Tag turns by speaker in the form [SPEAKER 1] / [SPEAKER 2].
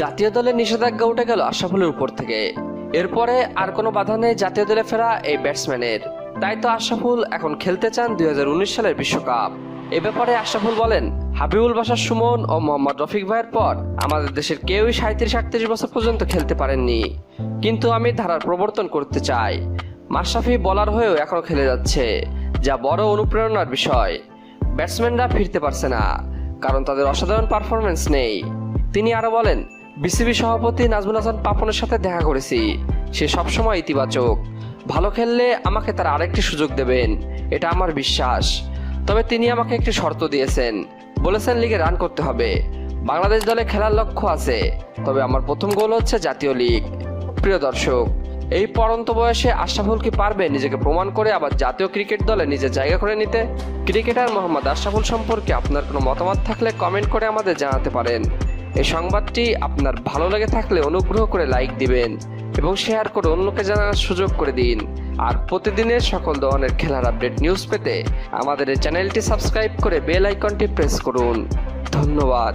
[SPEAKER 1] জাতীয় দলের নিষেধাজ্ঞা উঠে গেল আশরাফুলের উপর থেকে। এরপরে আর কোনো বাধা নেই জাতীয় দলে ফেরা এই ব্যাটসম্যানের। তাই তো আশরাফুল এখন খেলতে চান দু হাজার উনিশ সালের বিশ্বকাপ। এ ব্যাপারে আশরাফুল বলেন, হাবিবুল বাসার সুমন ও মোহাম্মদ রফিক ভাইয়ের পর আমাদের দেশের কেউই সাঁত্রিশ আটত্রিশ বছর পর্যন্ত খেলতে পারেননি। কিন্তু আমি ধারার প্রবর্তন করতে চাই। মাশরাফি বলার হয়েও এখনও খেলে যাচ্ছে, যা বড় অনুপ্রেরণার বিষয়। ব্যাটসম্যানরা ফিরতে পারছে না, কারণ তাদের অসাধারণ পারফরমেন্স নেই। তিনি আরও বলেন বিসিবি সভাপতি নাজমুল হাসান পাপনের সাথে দেখা করেছি। সে সবসময় ইতিবাচক। ভালো খেললে আমাকে তার আরেকটি সুযোগ দেবেন। এটা আমার বিশ্বাস। তবে তিনি আমাকে একটি শর্ত দিয়েছেন। বলেছেন লিগে রান করতে হবে। বাংলাদেশ দলে খেলার লক্ষ্য আছে। তবে আমার প্রথম গোল হচ্ছে জাতীয় লিগ। প্রিয় দর্শক, এই পরন্ত বয়সে আশরাফুল কি পারবে নিজেকে প্রমাণ করে আবার জাতীয় ক্রিকেট দলে নিজের জায়গা করে নিতে? ক্রিকেটার মোহাম্মদ আশরাফুল সম্পর্কে আপনার কোনো মতামত থাকলে কমেন্ট করে আমাদের জানাতে পারেন। এই সংবাদটি আপনার ভালো লেগে থাকলে অনুগ্রহ করে লাইক দিবেন এবং শেয়ার করে অন্যকে জানার সুযোগ করে দিন। আর প্রতিদিনের সকল ধরনের খেলার আপডেট নিউজ পেতে আমাদের চ্যানেলটি সাবস্ক্রাইব করে বেল আইকনটি প্রেস করুন। ধন্যবাদ।